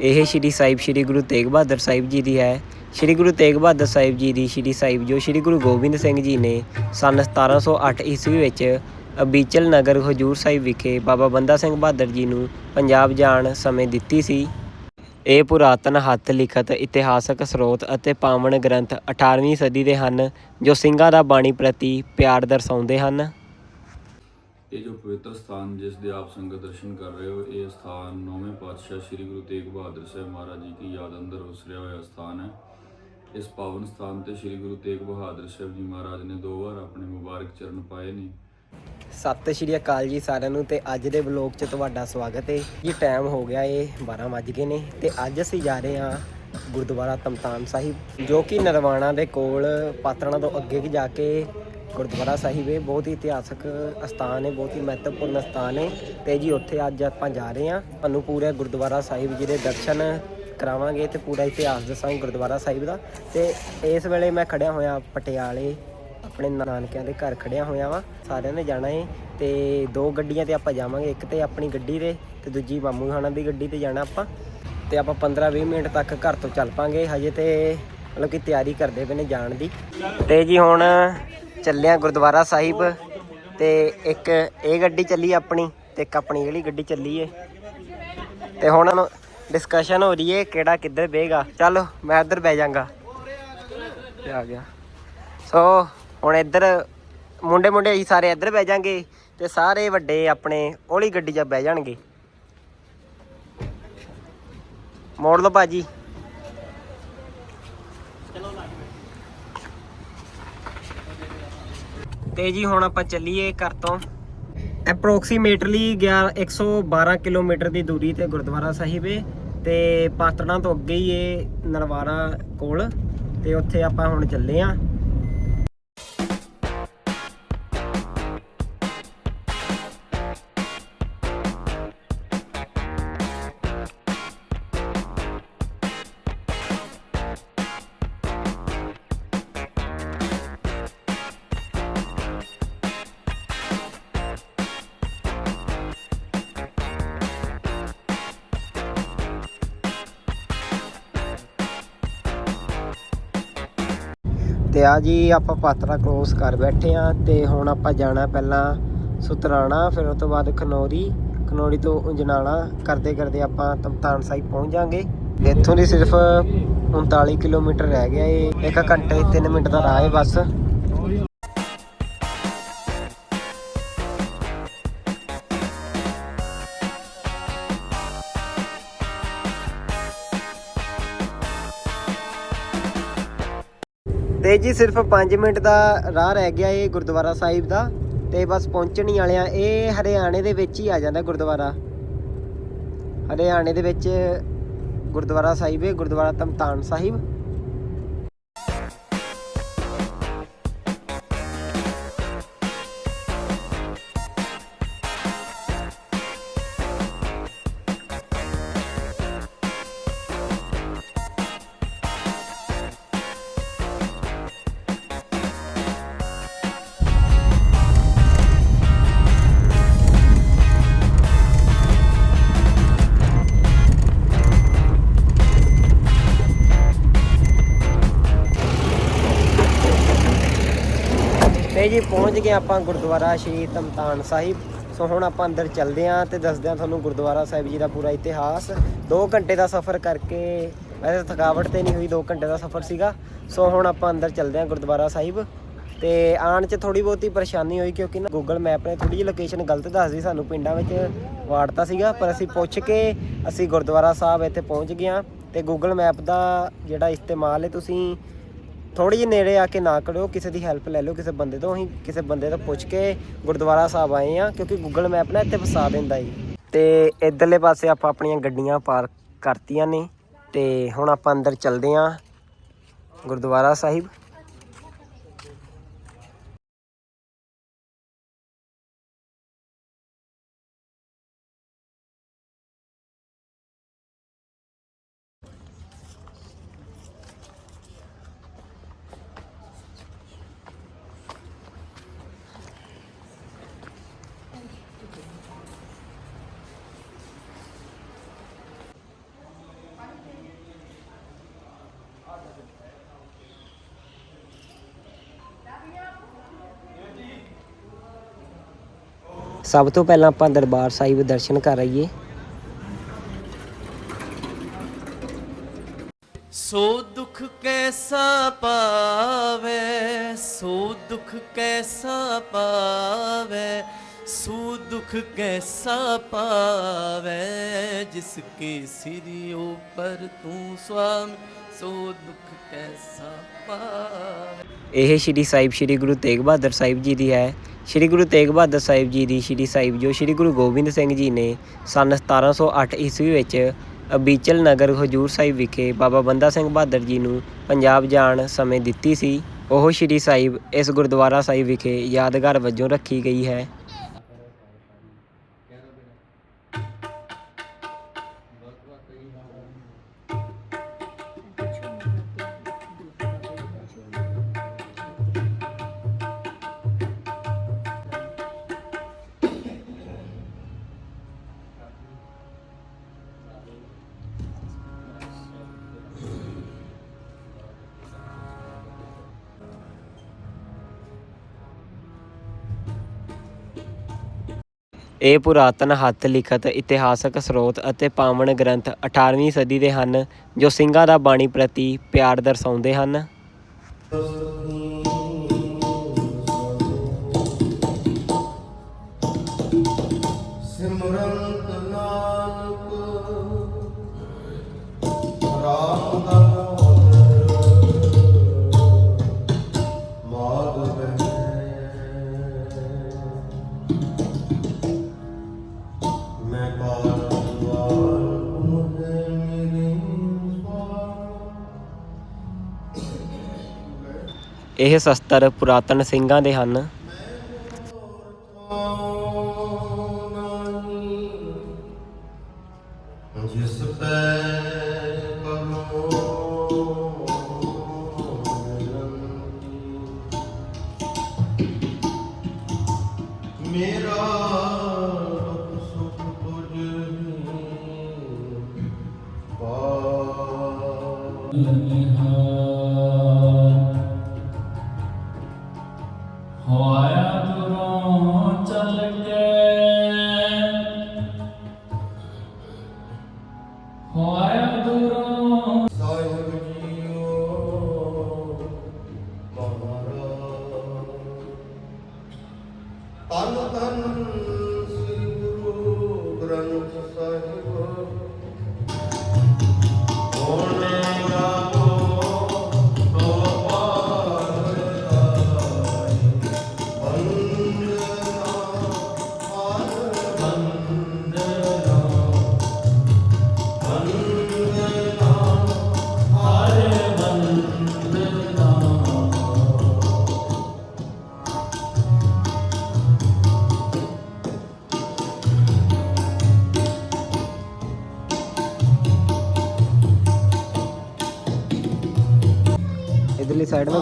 ਇਹ ਸ਼੍ਰੀ ਸਾਹਿਬ ਸ਼੍ਰੀ ਗੁਰੂ ਤੇਗ ਬਹਾਦਰ ਸਾਹਿਬ ਜੀ ਦੀ ਹੈ। ਸ਼੍ਰੀ ਗੁਰੂ ਤੇਗ ਬਹਾਦਰ ਸਾਹਿਬ ਜੀ ਦੀ ਸ਼੍ਰੀ ਸਾਹਿਬ ਜੋ ਸ਼੍ਰੀ ਗੁਰੂ ਗੋਬਿੰਦ ਸਿੰਘ ਜੀ ਨੇ ਸਨ 1708 ਈਸਵੀ ਵਿੱਚ ਅਬੀਚਲ ਨਗਰ ਹਜੂਰ ਸਾਹਿਬ ਵਿਖੇ ਬਾਬਾ ਬੰਦਾ ਸਿੰਘ ਬਹਾਦਰ ਜੀ ਨੂੰ ਪੰਜਾਬ ਜਾਣ ਸਮੇਂ ਦਿੱਤੀ ਸੀ। ਇਹ ਪੁਰਾਤਨ ਹੱਥ ਲਿਖਤ ਇਤਿਹਾਸਕ ਸਰੋਤ ਅਤੇ ਪਾਵਨ ਗ੍ਰੰਥ 18ਵੀਂ ਸਦੀ ਦੇ ਹਨ ਜੋ ਸਿੰਘਾਂ ਦਾ ਬਾਣੀ ਪ੍ਰਤੀ ਪਿਆਰ ਦਰਸਾਉਂਦੇ ਹਨ। ਇਹ ਜੋ ਪਵਿੱਤਰ ਸਥਾਨ ਜਿਸ ਦੇ ਆਪ ਸੰਗਤ ਦਰਸ਼ਨ ਕਰ ਰਹੇ ਹੋ, ਇਹ ਸਥਾਨ ਨੌਵੇਂ ਪਾਤਸ਼ਾਹ ਸ੍ਰੀ ਗੁਰੂ ਤੇਗ ਬਹਾਦਰ ਸਾਹਿਬ ਮਹਾਰਾਜ ਜੀ ਕੀ ਯਾਦ ਅੰਦਰ ਉਸਰਿਆ ਹੋਇਆ ਸਥਾਨ ਹੈ। ਇਸ ਪਾਵਨ ਸਥਾਨ ਤੇ ਸ੍ਰੀ ਗੁਰੂ ਤੇਗ ਬਹਾਦਰ ਸਾਹਿਬ ਜੀ ਮਹਾਰਾਜ ਨੇ ਦੋ ਵਾਰ ਆਪਣੇ ਮੁਬਾਰਕ ਚਰਨ ਪਾਏ ਨੇ। ਸਤਿ ਸ਼੍ਰੀ ਅਕਾਲ ਜੀ ਸਾਰਿਆਂ ਨੂੰ ਤੇ ਅੱਜ ਦੇ ਵਲੌਗ 'ਚ ਤੁਹਾਡਾ ਸਵਾਗਤ ਹੈ। ਜੀ ਟਾਈਮ ਹੋ ਗਿਆ ਏ 12 ਵੱਜ ਗਏ ਨੇ ਤੇ ਅੱਜ ਅਸੀਂ ਜਾ ਰਹੇ ਹਾਂ ਗੁਰਦੁਆਰਾ ਤਮਤਾਨ ਸਾਹਿਬ, ਜੋ ਕਿ ਨਰਵਾਣਾ ਦੇ ਕੋਲ ਪਾਤੜਾਂ ਤੋਂ ਅੱਗੇ ਜਾ ਕੇ ਗੁਰਦੁਆਰਾ ਸਾਹਿਬ ਹੈ ਬਹੁਤ ਹੀ ਇਤਿਹਾਸਕ ਸਥਾਨ ਹੈ, ਬਹੁਤ ਹੀ ਮਹੱਤਵਪੂਰਨ ਸਥਾਨ ਹੈ ਤੇ ਜੀ ਉੱਥੇ ਅੱਜ ਆਪਾਂ ਜਾ ਰਹੇ ਹਾਂ। ਤੁਹਾਨੂੰ ਪੂਰੇ ਗੁਰਦੁਆਰਾ ਸਾਹਿਬ ਜੀ ਦੇ ਦਰਸ਼ਨ ਕਰਾਵਾਂਗੇ ਤੇ ਪੂਰਾ ਇਤਿਹਾਸ ਦੱਸਾਂਗੇ ਗੁਰਦੁਆਰਾ ਸਾਹਿਬ ਦਾ। ਤੇ ਇਸ ਵੇਲੇ ਮੈਂ ਖੜਿਆ ਹੋਇਆ ਪਟਿਆਲੇ, ਆਪਣੇ ਨਾਨਕਿਆਂ ਦੇ ਘਰ ਖੜਿਆ ਹੋਇਆ ਵਾਂ, ਸਾਰਿਆਂ ਨੇ ਜਾਣਾ ਏ ਤੇ ਦੋ ਗੱਡੀਆਂ ਤੇ ਆਪਾਂ ਜਾਵਾਂਗੇ, ਇੱਕ ਤੇ ਆਪਣੀ ਗੱਡੀ ਤੇ ਤੇ ਦੂਜੀ ਮਾਮੂ ਹਾਣਾ ਦੀ ਗੱਡੀ ਤੇ ਜਾਣਾ ਆਪਾਂ। ਤੇ ਆਪਾਂ 15-20 ਮਿੰਟ ਤੱਕ ਘਰ ਤੋਂ ਚੱਲ ਪਾਂਗੇ, ਹਜੇ ਤੇ ਮਤਲਬ ਕਿ ਤਿਆਰੀ ਕਰਦੇ ਪਏ ਨੇ ਜਾਣ ਦੀ। ਤੇ ਜੀ ਹੁਣ ਚੱਲਿਆ ਗੁਰਦੁਆਰਾ ਸਾਹਿਬ ਤੇ ਇੱਕ ਇਹ ਗੱਡੀ ਚੱਲੀ ਆਪਣੀ ਤੇ ਇੱਕ ਆਪਣੀ ਜਿਹੜੀ ਗੱਡੀ ਚੱਲੀ ਏ। ਤੇ ਹੁਣ ਡਿਸਕਸ਼ਨ ਹੋ ਰਹੀ ਏ ਕਿਹੜਾ ਕਿੱਧਰ ਬਹੇਗਾ। ਚਲੋ ਮੈਂ ਇੱਧਰ ਬਹਿ ਜਾਗਾ। ਤੇ ਆ ਗਿਆ। ਸੋ ਹੁਣ ਇੱਧਰ ਮੁੰਡੇ ਮੁੰਡੇ ਅਸੀਂ ਸਾਰੇ ਇੱਧਰ ਬਹਿ ਜਾਾਂਗੇ ਤੇ ਸਾਰੇ ਵੱਡੇ ਆਪਣੇ ਉਹਲੀ ਗੱਡੀ 'ਚ ਬਹਿ ਜਾਣਗੇ। ਮੋੜ ਲਓ ਭਾਜੀ। ਤੇ ਜੀ ਹੁਣ ਆਪਾਂ ਚੱਲੀਏ ਘਰ ਤੋਂ। ਐਪਰੋਕਸੀਮੇਟਲੀ ਗਿਆ 112 ਕਿਲੋਮੀਟਰ ਦੀ ਦੂਰੀ ਤੇ ਗੁਰਦੁਆਰਾ ਸਾਹਿਬ ਏ ਤੇ ਪਾਤੜਾਂ ਤੋਂ ਅੱਗੇ ਹੀ ਏ ਨਰਵਾਰਾ ਕੋਲ ਤੇ ਉੱਥੇ ਆਪਾਂ ਹੁਣ ਚੱਲੇ ਆਂ। ਤੇ ਆ ਜੀ, ਆਪਾਂ ਪਾਤਰਾ ਕ੍ਰੋਸ ਕਰ ਬੈਠੇ ਆ ਤੇ ਹੁਣ ਆਪਾਂ ਜਾਣਾ ਪਹਿਲਾਂ ਸੁਤਰਾਣਾ, ਫਿਰ ਉਸ ਤੋਂ ਬਾਅਦ ਖਨੌਰੀ ਖਨੌਰੀ ਤੋਂ ਉਂਜਨਾਲਾ, ਕਰਦੇ ਕਰਦੇ ਆਪਾਂ ਤਮਤਾਨ ਸਾਹਿਬ ਪਹੁੰਚ ਜਾਾਂਗੇ ਇੱਥੋਂ ਦੀ ਸਿਰਫ 39 ਕਿਲੋਮੀਟਰ ਰਹਿ ਗਿਆ ਏ 1 ਘੰਟੇ 3 ਮਿੰਟ ਦਾ ਰਾਹ ਹੈ ਬਸ। ਤੇ ਜੀ ਸਿਰਫ 5 ਮਿੰਟ ਦਾ ਰਾਹ ਰਹਿ ਗਿਆ ਇਹ ਗੁਰਦੁਆਰਾ ਸਾਹਿਬ ਦਾ ਤੇ ਬਸ ਪਹੁੰਚਣ ਹੀ ਵਾਲੇ ਇਹ ਹਰਿਆਣੇ ਦੇ ਵਿੱਚ ਹੀ ਆ ਜਾਂਦਾ ਗੁਰਦੁਆਰਾ। ਹਰਿਆਣੇ ਦੇ ਵਿੱਚ ਗੁਰਦੁਆਰਾ ਸਾਹਿਬ ਹੈ, ਗੁਰਦੁਆਰਾ ਤਮਤਾਨ ਸਾਹਿਬ। ਇਹ ਜੀ ਪਹੁੰਚ ਗਏ ਆਪਾਂ ਗੁਰਦੁਆਰਾ ਸ਼੍ਰੀ ਤਮਤਾਨ ਸਾਹਿਬ। ਸੋ ਹੁਣ ਆਪਾਂ ਅੰਦਰ ਚੱਲਦੇ ਆਂ ਤੇ ਦੱਸਦੇ ਆਂ ਤੁਹਾਨੂੰ ਗੁਰਦੁਆਰਾ ਸਾਹਿਬ ਜੀ ਦਾ ਪੂਰਾ ਇਤਿਹਾਸ। 2 ਘੰਟੇ ਦਾ ਸਫ਼ਰ ਕਰਕੇ, ਵੈਸੇ ਥਕਾਵਟ ਤੇ ਨਹੀਂ ਹੋਈ 2 ਘੰਟੇ ਦਾ ਸਫ਼ਰ ਸੀਗਾ। ਸੋ ਹੁਣ ਆਪਾਂ ਅੰਦਰ ਚੱਲਦੇ ਆਂ ਗੁਰਦੁਆਰਾ ਸਾਹਿਬ। ਤੇ ਆਉਣ 'ਚ ਥੋੜੀ ਬਹੁਤੀ ਪਰੇਸ਼ਾਨੀ ਹੋਈ ਕਿਉਂਕਿ ਨਾ ਗੂਗਲ ਮੈਪ ਨੇ ਥੋੜੀ ਜਿਹੀ ਲੋਕੇਸ਼ਨ ਗਲਤ ਦੱਸਦੀ ਸਾਨੂੰ। ਪਿੰਡਾਂ ਵਿੱਚ ਵਾੜਤਾ ਸੀਗਾ, ਪਰ ਅਸੀਂ ਪੁੱਛ ਕੇ ਅਸੀਂ ਗੁਰਦੁਆਰਾ ਸਾਹਿਬ ਇੱਥੇ ਪਹੁੰਚ ਗਏ ਆਂ ਤੇ ਗੂਗਲ ਮੈਪ ਦਾ ਜਿਹੜਾ ਇਸਤੇਮਾਲ ਹੈ, ਤੁਸੀਂ ਥੋੜੀ ਜਿਹੀ ਨੇੜੇ ਆ ਕੇ ਨਾ ਕਰੋ ਕਿਸੇ ਦੀ ਹੈਲਪ ਲੈ ਲਓ, ਕਿਸੇ ਬੰਦੇ ਤੋਂ, ਅਸੀਂ ਕਿਸੇ ਬੰਦੇ ਤੋਂ ਪੁੱਛ ਕੇ ਗੁਰਦੁਆਰਾ ਸਾਹਿਬ ਆਏ ਆ ਕਿਉਂਕਿ ਗੂਗਲ ਮੈਪ ਨਾ ਇੱਥੇ ਫਸਾ ਦਿੰਦਾ ਜੀ। ਤੇ ਇਧਰਲੇ ਪਾਸੇ ਆਪਾਂ ਆਪਣੀਆਂ ਗੱਡੀਆਂ ਪਾਰਕ ਕਰਤੀਆਂ ਨੇ, ਤੇ ਹੁਣ ਆਪਾਂ ਅੰਦਰ ਚੱਲਦੇ ਆਂ ਗੁਰਦੁਆਰਾ ਸਾਹਿਬ। ਸਭ ਤੋਂ ਪਹਿਲਾਂ ਆਪਾਂ ਦਰਬਾਰ ਸਾਹਿਬ ਦਰਸ਼ਨ ਕਰ ਆਈਏ। ਸੋ ਦੁਖ ਕੈਸਾ ਪਾਵੇ ਸੋ ਦੁਖ ਕੈਸਾ ਪਾਵੇ ਸੋ ਦੁਖ ਕੈਸਾ ਪਾਵੇ ਜਿਸ ਕੇ ਸਿਰ ਉਪਰ ਤੂੰ ਸੁਆਮੀ ਸੋ ਦੁਖ ਕੈਸਾ ਪਾਵੇ। ਇਹ ਸ਼੍ਰੀ ਸਾਹਿਬ ਸ਼੍ਰੀ ਗੁਰੂ ਤੇਗ ਬਹਾਦਰ ਸਾਹਿਬ ਜੀ ਦੀ ਹੈ। ਸ਼੍ਰੀ ਗੁਰੂ ਤੇਗ ਬਹਾਦਰ ਸਾਹਿਬ ਜੀ ਦੀ ਸ਼੍ਰੀ ਸਾਹਿਬ ਜੋ ਸ਼੍ਰੀ ਗੁਰੂ ਗੋਬਿੰਦ ਸਿੰਘ ਜੀ ਨੇ ਸਨ 1708 ਈਸਵੀ ਵਿੱਚ ਅਬੀਚਲ ਨਗਰ ਹਜੂਰ ਸਾਹਿਬ ਵਿਖੇ ਬਾਬਾ ਬੰਦਾ ਸਿੰਘ ਬਹਾਦਰ ਜੀ ਨੂੰ ਪੰਜਾਬ ਜਾਣ ਸਮੇਂ ਦਿੱਤੀ ਸੀ, ਉਹ ਸ਼੍ਰੀ ਸਾਹਿਬ ਇਸ ਗੁਰਦੁਆਰਾ ਸਾਹਿਬ ਵਿਖੇ ਯਾਦਗਾਰ ਵਜੋਂ ਰੱਖੀ ਗਈ ਹੈ। ਇਹ ਪੁਰਾਤਨ ਹੱਥ ਲਿਖਤ ਇਤਿਹਾਸਕ ਸਰੋਤ ਅਤੇ ਪਾਵਨ ਗ੍ਰੰਥ 18ਵੀਂ ਸਦੀ ਦੇ ਹਨ, ਜੋ ਸਿੰਘਾਂ ਦਾ ਬਾਣੀ ਪ੍ਰਤੀ ਪਿਆਰ ਦਰਸਾਉਂਦੇ ਹਨ। ਸਿਮਰੰਤ ਨਾਨਕ, ਰਾਮ ਦਾਮੋਦਰ ਇਹ ਸ਼ਸਤਰ ਪੁਰਾਤਨ ਸਿੰਘਾਂ ਦੇ ਹਨ।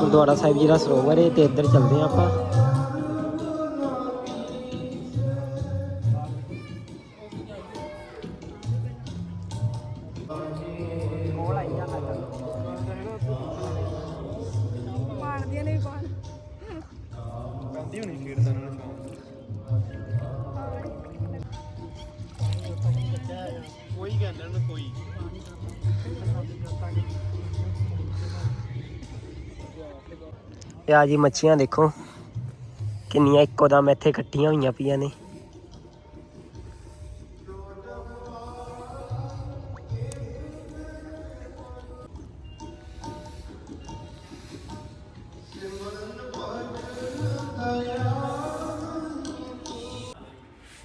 ਗੁਰਦੁਆਰਾ ਸਾਹਿਬ ਜੀ ਦਾ ਸਰੋਵਰ ਹੈ ਤੇ ਇੱਧਰ ਚੱਲਦੇ ਹਾਂ ਆਪਾਂ। ਮਾਰਦੀਆਂ ਨੇ ਕੋਣ ਤੇ ਆ ਜੀ ਮੱਛੀਆਂ ਦੇਖੋ। ਕਿੰਨੀਆਂ ਇੱਕੋ ਦਮ ਇੱਥੇ ਇਕੱਠੀਆਂ ਹੋਈਆਂ ਪਈਆਂ ਨੇ।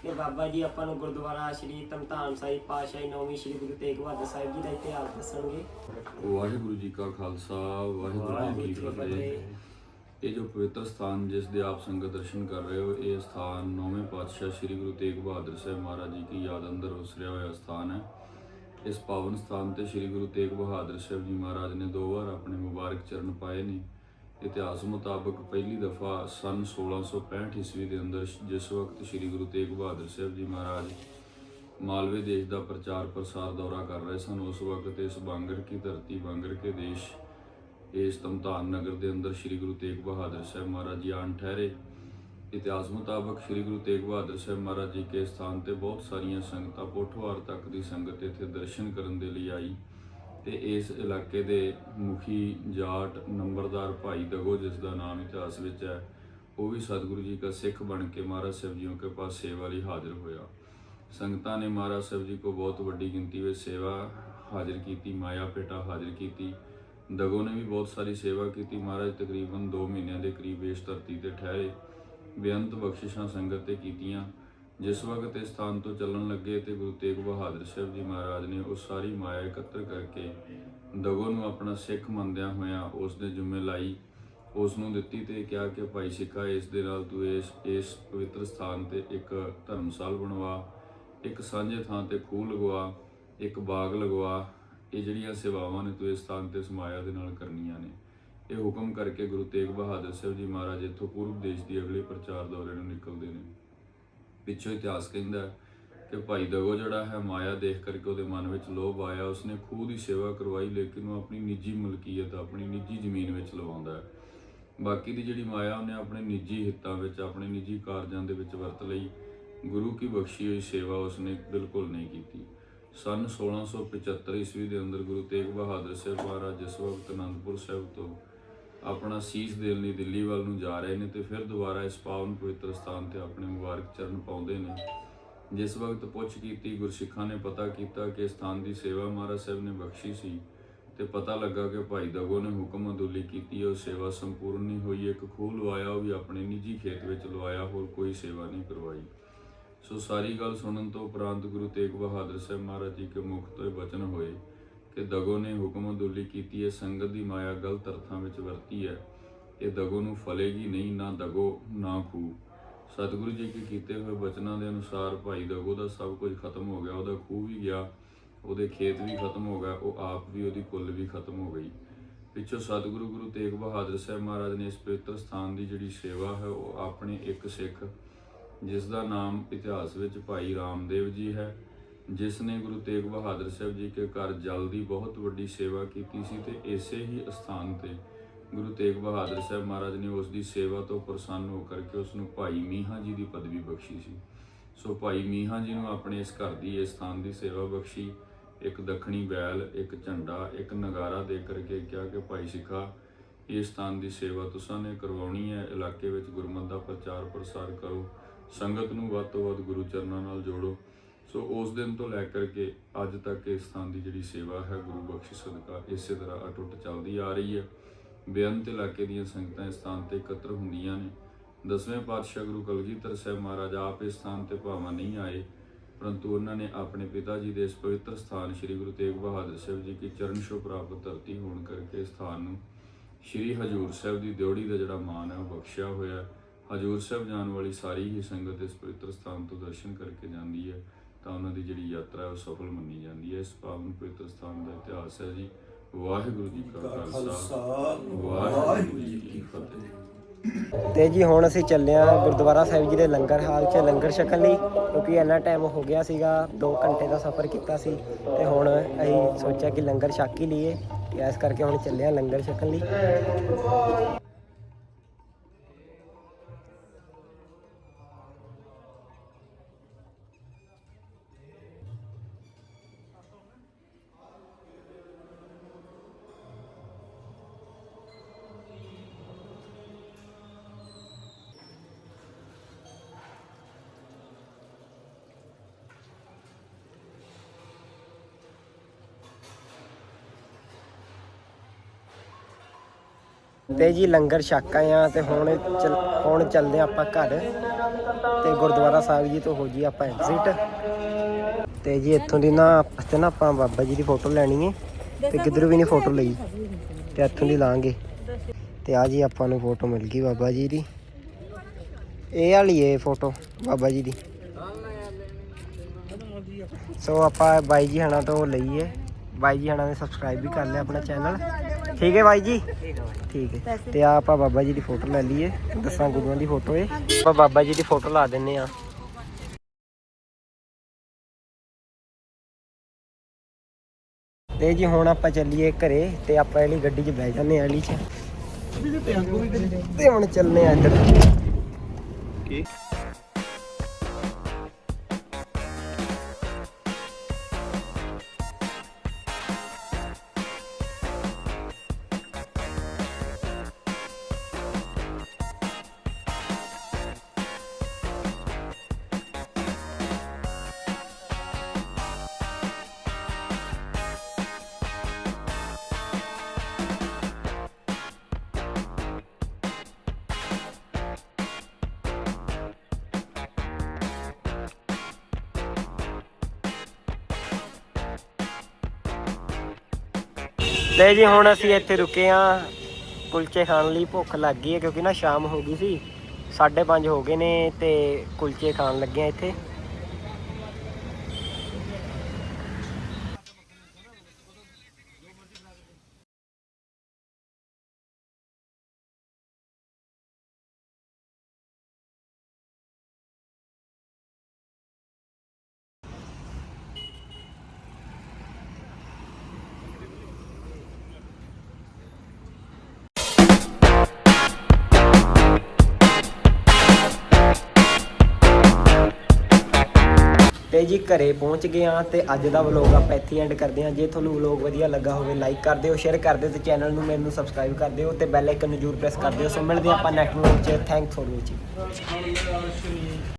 ਇਹ ਬਾਬਾ ਜੀ ਆਪਾਂ ਨੂੰ ਗੁਰਦੁਆਰਾ ਸ਼੍ਰੀ ਤਮਤਾਨ ਸਾਹਿਬ ਪਾਤਸ਼ਾਹੀ ਨੌਵੀਂ ਸ਼੍ਰੀ ਗੁਰੂ ਤੇਗ ਬਹਾਦਰ ਸਾਹਿਬ ਜੀ ਦਾ ਇਤਿਹਾਸ ਦੱਸਣਗੇ। ਵਾਹਿਗੁਰੂ ਜੀ ਕਾ ਖਾਲਸਾ ਵਾਹਿਗੁਰੂ ਜੀ ਕੀ ਫਤਿਹ। ਇਹ ਜੋ ਪਵਿੱਤਰ ਸਥਾਨ ਜਿਸ ਦੇ ਆਪ ਸੰਗਤ ਦਰਸ਼ਨ ਕਰ ਰਹੇ ਹੋ, ਇਹ ਸਥਾਨ ਨੌਵੇਂ ਪਾਤਸ਼ਾਹ ਸ੍ਰੀ ਗੁਰੂ ਤੇਗ ਬਹਾਦਰ ਸਾਹਿਬ ਮਹਾਰਾਜ ਜੀ ਦੀ ਯਾਦ ਅੰਦਰ ਉਸਰਿਆ ਹੋਇਆ ਸਥਾਨ ਹੈ। ਇਸ ਪਾਵਨ ਸਥਾਨ ਤੇ ਸ੍ਰੀ ਗੁਰੂ ਤੇਗ ਬਹਾਦਰ ਸਾਹਿਬ ਜੀ ਮਹਾਰਾਜ ਨੇ ਦੋ ਵਾਰ ਆਪਣੇ ਮੁਬਾਰਕ ਚਰਨ ਪਾਏ ਨੇ। ਇਤਿਹਾਸ ਮੁਤਾਬਕ ਪਹਿਲੀ ਦਫਾ ਸਨ 1665 ਈਸਵੀ ਦੇ ਅੰਦਰ ਜਿਸ ਵਕਤ ਸ੍ਰੀ ਗੁਰੂ ਤੇਗ ਬਹਾਦਰ ਸਾਹਿਬ ਜੀ ਮਹਾਰਾਜ ਮਾਲਵੇ ਦੇਸ਼ ਦਾ ਪ੍ਰਚਾਰ ਪ੍ਰਸਾਰ ਦੌਰਾ ਕਰ ਰਹੇ ਸਨ, ਉਸ ਵਕਤ ਇਸ ਬਾਂਗਰ ਕੀ ਧਰਤੀ ਬਾਂਗਰ ਕੇ ਦੇਸ਼ ਇਸ ਤਮਤਾਨ ਨਗਰ ਦੇ ਅੰਦਰ ਸ੍ਰੀ ਗੁਰੂ ਤੇਗ ਬਹਾਦਰ ਸਾਹਿਬ ਮਹਾਰਾਜ ਜੀ ਆਣ ਠਹਿਰੇ। ਇਤਿਹਾਸ ਮੁਤਾਬਕ ਸ੍ਰੀ ਗੁਰੂ ਤੇਗ ਬਹਾਦਰ ਸਾਹਿਬ ਮਹਾਰਾਜ ਜੀ ਕੇ ਸਥਾਨ ਤੇ ਬਹੁਤ ਸਾਰੀਆਂ ਸੰਗਤਾਂ ਪੋਠਵਾਰ ਤੱਕ ਦੀ ਸੰਗਤ ਇੱਥੇ ਦਰਸ਼ਨ ਕਰਨ ਦੇ ਲਈ ਆਈ ਤੇ ਇਸ ਇਲਾਕੇ ਦੇ ਮੁਖੀ ਜਾਟ ਨੰਬਰਦਾਰ ਭਾਈ ਦਗੋ ਜਿਸ ਦਾ ਨਾਮ ਇਤਿਹਾਸ ਵਿੱਚ ਹੈ, ਉਹ ਵੀ ਸਤਿਗੁਰੂ ਜੀ ਦਾ ਸਿੱਖ ਬਣ ਕੇ ਮਹਾਰਾਜ ਸਾਹਿਬ ਜੀਓ ਕੇ ਪਾਸ ਸੇਵਾ ਲਈ ਹਾਜ਼ਰ ਹੋਇਆ। ਸੰਗਤਾਂ ਨੇ ਮਹਾਰਾਜ ਸਾਹਿਬ ਜੀ ਕੋ ਬਹੁਤ ਵੱਡੀ ਗਿਣਤੀ ਵਿੱਚ ਸੇਵਾ ਹਾਜ਼ਰ ਕੀਤੀ, ਮਾਇਆ ਪੇਟਾ ਹਾਜ਼ਰ ਕੀਤੀ। ਦਗੋ ਨੇ ਵੀ ਬਹੁਤ ਸਾਰੀ ਸੇਵਾ ਕੀਤੀ। ਮਹਾਰਾਜ ਤਕਰੀਬਨ 2 ਮਹੀਨਿਆਂ ਦੇ ਕਰੀਬ ਇਸ ਧਰਤੀ ਤੇ ਠਹਿਰੇ। ਬੇਅੰਤ ਬਖਸ਼ਿਸ਼ਾਂ ਸੰਗਤ ਤੇ ਕੀਤੀਆਂ। ਜਿਸ ਵਕਤ ਇਸ ਸਥਾਨ ਤੋਂ ਚੱਲਣ ਲੱਗੇ ਤੇ ਗੁਰੂ ਤੇਗ ਬਹਾਦਰ ਸਾਹਿਬ ਜੀ ਮਹਾਰਾਜ ਨੇ ਉਹ ਸਾਰੀ ਮਾਇਆ ਇਕੱਤਰ ਕਰਕੇ ਦਗੋ ਨੂੰ ਆਪਣਾ ਸਿੱਖ ਮੰਨਦਿਆਂ ਹੋਇਆਂ ਉਸ ਦੇ ਜ਼ਿੰਮੇ ਲਾਈ। ਉਸ ਨੂੰ ਦਿੱਤੀ ਤੇ ਕਿਹਾ ਕਿ, ਭਾਈ ਸਿੱਖਾ, ਇਸ ਦੇ ਨਾਲ ਤੂੰ ਇਸ ਇਸ ਪਵਿੱਤਰ ਸਥਾਨ ਤੇ ਇੱਕ ਧਰਮਸਾਲ ਬਣਵਾ। ਇੱਕ ਸਾਂਝੇ ਥਾਂ ਤੇ ਖੂਹ ਲਗਵਾ। ਇੱਕ ਬਾਗ ਲਗਵਾ। ਇਹ ਜਿਹੜੀਆਂ ਸੇਵਾਵਾਂ ਨੇ ਤੂੰ ਇਸ ਸਥਾਨ ਤੇ ਸਮਾਇਆ ਦੇ ਨਾਲ ਕਰਨੀਆਂ ਨੇ, ਇਹ ਹੁਕਮ ਕਰਕੇ ਗੁਰੂ ਤੇਗ ਬਹਾਦਰ ਸਾਹਿਬ ਜੀ ਮਹਾਰਾਜ ਇੱਥੋਂ ਪੂਰਬ ਦੇਸ਼ ਦੀ ਅਗਲੇ ਪ੍ਰਚਾਰ ਦੌਰੇ ਨੂੰ ਨਿਕਲਦੇ ਨੇ। ਪਿੱਛੋਂ ਇਤਿਹਾਸ ਕਹਿੰਦਾ ਹੈ ਕਿ ਭਾਈ ਦਗੋ ਜਿਹੜਾ ਹੈ ਮਾਇਆ ਦੇਖ ਕਰਕੇ ਉਹਦੇ ਮਨ ਵਿੱਚ ਲੋਭ ਆਇਆ, ਉਸਨੇ ਖੂਹ ਦੀ ਸੇਵਾ ਕਰਵਾਈ, ਲੇਕਿਨ ਉਹ ਆਪਣੀ ਨਿੱਜੀ ਮਲਕੀਅਤ, ਆਪਣੀ ਨਿੱਜੀ ਜ਼ਮੀਨ ਵਿੱਚ ਲਵਾਉਂਦਾ ਹੈ। ਬਾਕੀ ਦੀ ਜਿਹੜੀ ਮਾਇਆ ਉਹਨੇ ਆਪਣੇ ਨਿੱਜੀ ਹਿੱਤਾਂ ਵਿੱਚ, ਆਪਣੇ ਨਿੱਜੀ ਕਾਰਜਾਂ ਦੇ ਵਿੱਚ ਵਰਤ ਲਈ ਗੁਰੂ ਕੀ ਬਖਸ਼ੀ ਹੋਈ ਸੇਵਾ ਉਸਨੇ ਬਿਲਕੁਲ ਨਹੀਂ ਕੀਤੀ। ਸਨ 1675 ਈਸਵੀ ਦੇ ਅੰਦਰ ਗੁਰੂ ਤੇਗ ਬਹਾਦਰ ਸਾਹਿਬ ਮਹਾਰਾਜ ਜਿਸ ਵਕਤ ਅਨੰਦਪੁਰ ਸਾਹਿਬ ਤੋਂ ਆਪਣਾ ਸੀਸ ਦੇਣ ਲਈ ਦਿੱਲੀ ਵੱਲ ਨੂੰ ਜਾ ਰਹੇ ਨੇ ਤੇ ਫਿਰ ਦੁਬਾਰਾ ਇਸ ਪਾਵਨ ਪਵਿੱਤਰ ਸਥਾਨ ਤੇ ਆਪਣੇ ਮੁਬਾਰਕ ਚਰਨ ਪਾਉਂਦੇ ਨੇ। ਜਿਸ ਵਕਤ ਪੁੱਛ ਕੀਤੀ, ਗੁਰਸਿੱਖਾਂ ਨੇ ਪਤਾ ਕੀਤਾ ਕਿ ਸਥਾਨ ਦੀ ਸੇਵਾ ਮਹਾਰਾਜ ਸਾਹਿਬ ਨੇ ਬਖਸ਼ੀ ਸੀ ਤੇ ਪਤਾ ਲੱਗਾ ਕਿ ਭਾਈ ਦਗੋ ਨੇ ਹੁਕਮ ਅਦੁੱਲੀ ਕੀਤੀ ਉਹ ਸੇਵਾ ਸੰਪੂਰਨ ਨਹੀਂ ਹੋਈ, ਇੱਕ ਖੂਹ ਲਵਾਇਆ, ਉਹ ਵੀ ਆਪਣੇ ਨਿੱਜੀ ਖੇਤ ਵਿੱਚ ਲਵਾਇਆ, ਹੋਰ ਕੋਈ ਸੇਵਾ ਨਹੀਂ ਕਰਵਾਈ। ਸੋ ਸਾਰੀ ਗੱਲ ਸੁਣਨ ਤੋਂ ਉਪਰੰਤ ਗੁਰੂ ਤੇਗ ਬਹਾਦਰ ਸਾਹਿਬ ਮਹਾਰਾਜ ਜੀ ਕੇ ਮੁਖ ਤੋਂ ਇਹ ਬਚਨ ਹੋਏ ਕਿ ਦਗੋ ਨੇ ਹੁਕਮ ਅਦੁੱਲੀ ਕੀਤੀ ਹੈ, ਸੰਗਤ ਦੀ ਮਾਇਆ ਗਲਤ ਅਰਥਾਂ ਵਿੱਚ ਵਰਤੀ ਹੈ। ਇਹ ਦਗੋ ਨੂੰ ਫਲੇਗੀ ਨਹੀਂ, ਨਾ ਦਗੋ, ਨਾ ਖੂ। ਸਤਿਗੁਰੂ ਜੀ ਕੇ ਕੀਤੇ ਹੋਏ ਬਚਨਾਂ ਦੇ ਅਨੁਸਾਰ ਭਾਈ ਦਗੋ ਦਾ ਸਭ ਕੁਝ ਖਤਮ ਹੋ ਗਿਆ, ਉਹਦਾ ਖੂਹ ਵੀ ਗਿਆ, ਉਹਦੇ ਖੇਤ ਵੀ ਖਤਮ ਹੋ ਗਿਆ, ਉਹ ਆਪ ਵੀ, ਉਹਦੀ ਕੁੱਲ ਵੀ ਖਤਮ ਹੋ ਗਈ। ਪਿੱਛੋਂ ਸਤਿਗੁਰੂ ਗੁਰੂ ਤੇਗ ਬਹਾਦਰ ਸਾਹਿਬ ਮਹਾਰਾਜ ਨੇ ਇਸ ਪਵਿੱਤਰ ਸਥਾਨ ਦੀ ਜਿਹੜੀ ਸੇਵਾ ਹੈ, ਉਹ ਆਪਣੇ ਇੱਕ ਸਿੱਖ ਜਿਸ ਦਾ ਨਾਮ ਇਤਿਹਾਸ ਵਿੱਚ ਭਾਈ ਰਾਮਦੇਵ ਜੀ ਹੈ, ਜਿਸ ਨੇ ਗੁਰੂ ਤੇਗ ਬਹਾਦਰ ਸਾਹਿਬ ਜੀ ਕੇ ਘਰ ਜਲ ਦੀ ਬਹੁਤ ਵੱਡੀ ਸੇਵਾ ਕੀਤੀ ਸੀ ਤੇ ਇਸੇ ਹੀ ਸਥਾਨ ਤੇ ਗੁਰੂ ਤੇਗ ਬਹਾਦਰ ਸਾਹਿਬ ਮਹਾਰਾਜ ਨੇ ਉਸ ਦੀ ਸੇਵਾ ਤੋਂ ਪ੍ਰਸੰਨ ਹੋ ਕਰਕੇ ਉਸ ਨੂੰ ਭਾਈ ਮੀਹਾਂ ਜੀ ਦੀ ਪਦਵੀ ਬਖਸ਼ੀ ਸੀ। ਸੋ ਭਾਈ ਮੀਹਾਂ ਜੀ ਨੂੰ ਆਪਣੇ ਇਸ ਘਰ ਦੀ, ਇਸ ਸਥਾਨ ਦੀ ਸੇਵਾ ਬਖਸ਼ੀ, ਇੱਕ ਦੱਖਣੀ ਬੈਲ, ਇੱਕ ਝੰਡਾ, ਇੱਕ ਨਗਾਰਾ ਦੇ ਕਰਕੇ ਕਿਹਾ ਕਿ ਭਾਈ ਸਿੱਖਾ, ਇਸ ਸਥਾਨ ਦੀ ਸੇਵਾ ਤੁਸਾਂ ਨੇ ਕਰਵਾਉਣੀ ਹੈ, ਇਲਾਕੇ ਵਿੱਚ ਗੁਰਮਤ ਦਾ ਪ੍ਰਚਾਰ ਪ੍ਰਸਾਰ ਕਰੋ। ਸੰਗਤ ਨੂੰ ਵੱਧ ਤੋਂ ਵੱਧ ਗੁਰੂ ਚਰਨਾਂ ਨਾਲ ਜੋੜੋ। ਸੋ ਉਸ ਦਿਨ ਤੋਂ ਲੈ ਕਰਕੇ ਅੱਜ ਤੱਕ ਇਸ ਸਥਾਨ ਦੀ ਜਿਹੜੀ ਸੇਵਾ ਹੈ, ਗੁਰੂ ਬਖਸ਼ ਸਦਕਾ ਇਸੇ ਤਰ੍ਹਾਂ ਅਟੁੱਟ ਚੱਲਦੀ ਆ ਰਹੀ ਹੈ। ਬੇਅੰਤ ਇਲਾਕੇ ਦੀਆਂ ਸੰਗਤਾਂ ਇਸ ਸਥਾਨ ਤੇ ਇਕੱਤਰ ਹੁੰਦੀਆਂ ਨੇ। ਦਸਵੇਂ ਪਾਤਸ਼ਾਹ ਗੁਰੂ ਕਲਗੀਧਰ ਸਾਹਿਬ ਮਹਾਰਾਜ ਆਪ ਇਸ ਸਥਾਨ ਤੇ ਭਾਵਾਂ ਨਹੀਂ ਆਏ, ਪਰੰਤੂ ਉਹਨਾਂ ਨੇ ਆਪਣੇ ਪਿਤਾ ਜੀ ਦੇ ਇਸ ਪਵਿੱਤਰ ਸਥਾਨ ਸ੍ਰੀ ਗੁਰੂ ਤੇਗ ਬਹਾਦਰ ਸਾਹਿਬ ਜੀ ਕੀ ਚਰਨ ਛੋਹ ਪ੍ਰਾਪਤ ਧਰਤੀ ਹੋਣ ਕਰਕੇ ਇਸ ਸਥਾਨ ਨੂੰ ਸ੍ਰੀ ਹਜੂਰ ਸਾਹਿਬ ਦੀ ਦਿਉੜੀ ਦਾ ਜਿਹੜਾ ਮਾਨ ਹੈ, ਉਹ ਬਖਸ਼ਿਆ ਹੋਇਆ ਹੈ। ਹਜੂਰ ਸਾਹਿਬ ਜਾਣ ਵਾਲੀ ਸਾਰੀ ਹੀ ਸੰਗਤ ਇਸ ਪਵਿੱਤਰ ਸਥਾਨ ਤੋਂ ਦਰਸ਼ਨ ਕਰਕੇ ਜਾਂਦੀ ਹੈ, ਤਾਂ ਉਹਨਾਂ ਦੀ ਜਿਹੜੀ ਯਾਤਰਾ ਹੈ ਉਹ ਸਫਲ ਮੰਨੀ ਜਾਂਦੀ ਹੈ। ਇਸ ਪਾਵਨ ਪਵਿੱਤਰ ਸਥਾਨ ਦਾ ਇਤਿਹਾਸ ਹੈ ਜੀ, ਵਾਹਿਗੁਰੂ ਜੀ ਕਾ ਖਾਲਸਾ, ਵਾਹਿਗੁਰੂ ਜੀ ਕੀ ਫਤਿਹ। ਤੇ ਜੀ, ਹੁਣ ਅਸੀਂ ਚੱਲੇ ਹਾਂ ਗੁਰਦੁਆਰਾ ਸਾਹਿਬ ਜੀ ਦੇ ਲੰਗਰ ਹਾਲ 'ਚ। ਲੰਗਰ ਛਕਣ ਲਈ ਕਿਉਂਕਿ ਇੰਨਾ ਟਾਈਮ ਹੋ ਗਿਆ ਸੀਗਾ 2 ਘੰਟੇ ਦਾ ਸਫ਼ਰ ਕੀਤਾ ਸੀ। ਤੇ ਹੁਣ ਅਸੀਂ ਸੋਚਿਆ ਕਿ ਲੰਗਰ ਛਕ ਹੀ ਲਈਏ। ਤੇ ਇਸ ਕਰਕੇ ਹੁਣ ਚੱਲੇ ਹਾਂ ਲੰਗਰ ਛਕਣ ਲਈ। ਤੇ ਜੀ ਲੰਗਰ ਛਕ ਆਏ ਆ ਤੇ ਹੁਣ ਚੱਲ- ਹੁਣ ਚੱਲਦੇ ਹਾਂ ਆਪਾਂ ਘਰ ਤੇ ਗੁਰਦੁਆਰਾ ਸਾਹਿਬ ਜੀ ਤੋਂ ਹੋ ਜੀ ਆਪਾਂ ਐਗਜ਼ਿਟ ਤੇ ਜੀ ਇੱਥੋਂ ਦੀ ਨਾ ਆਪਸ ਤੇ ਨਾ ਆਪਾਂ ਬਾਬਾ ਜੀ ਦੀ ਫੋਟੋ ਲੈਣੀ ਹੈ ਤੇ ਕਿਧਰ ਵੀ ਨਹੀਂ ਫੋਟੋ ਲਈ ਤੇ ਇੱਥੋਂ ਦੀ ਲਾਂਗੇ। ਤੇ ਆ ਜੀ ਆਪਾਂ ਨੂੰ ਫੋਟੋ ਮਿਲ ਗਈ ਬਾਬਾ ਜੀ ਦੀ। ਇਹ ਵਾਲੀ ਹੈ ਫੋਟੋ ਬਾਬਾ ਜੀ ਦੀ। ਸੋ ਆਪਾਂ ਬਾਈ ਜੀ ਹਣਾ ਤੋਂ ਲਈ ਹੈ ਬਾਈ ਜੀ ਹਣਾ ਨੇ ਸਬਸਕ੍ਰਾਈਬ ਵੀ ਕਰ ਲਿਆ ਆਪਣਾ ਚੈਨਲ ਠੀਕ ਹੈ ਬਾਈ ਜੀ? ਠੀਕ ਹੈ ਤੇ ਆ ਆਪਾਂ ਬਾਬਾ ਜੀ ਦੀ ਫੋਟੋ ਲੈ ਲਈਏ। ਦਸਾਂ ਗੁਰੂਆਂ ਦੀ ਫੋਟੋ ਏ ਆਪਾਂ ਬਾਬਾ ਜੀ ਦੀ ਫੋਟੋ ਲਾ ਦਿੰਨੇ ਆ। ਤੇ ਜੀ ਹੁਣ ਆਪਾਂ ਚੱਲੀਏ ਘਰੇ ਤੇ ਆਪਾਂ ਇਹਲੀ ਗੱਡੀ 'ਚ ਬਹਿ ਜਾਂਦੇ ਆ ਇਹਲੀ 'ਚ। ਤੇ ਹੁਣ ਚੱਲਨੇ ਆ ਇੱਧਰ। ਓਕੇ ਤੇ ਜੀ, ਹੁਣ ਅਸੀਂ ਇੱਥੇ ਰੁਕੇ ਆ ਕੁਲਚੇ ਖਾਣ ਲਈ ਭੁੱਖ ਲੱਗ ਗਈ ਹੈ ਕਿਉਂਕਿ ਨਾ ਸ਼ਾਮ ਹੋ ਗਈ ਸੀ। 5:30 ਹੋ ਗਏ ਨੇ ਤੇ ਕੁਲਚੇ ਖਾਣ ਲੱਗੇ ਆ ਇੱਥੇ। ਤੇ ਜੀ, ਘਰੇ ਪਹੁੰਚ ਗਏ ਆ ਤੇ ਅੱਜ ਦਾ ਵਲੋਗ ਆਪਾਂ ਇੱਥੇ ਐਂਡ ਕਰਦੇ ਆ ਜੇ ਤੁਹਾਨੂੰ ਵਲੋਗ ਵਧੀਆ ਲੱਗਾ ਹੋਵੇ ਲਾਈਕ ਕਰ ਦਿਓ ਸ਼ੇਅਰ ਕਰ ਦਿਓ ਤੇ ਚੈਨਲ ਨੂੰ ਮੈਨੂੰ ਸਬਸਕ੍ਰਾਈਬ ਕਰ ਦਿਓ ਤੇ ਬੈਲ ਆਈਕਨ ਨੂੰ ਜ਼ਰੂਰ ਪ੍ਰੈਸ ਕਰ ਦਿਓ। ਸੋ ਮਿਲਦੇ ਆਪਾਂ ਨੈਕਸਟ ਵਲੌਗ 'ਚ। Thanks for watching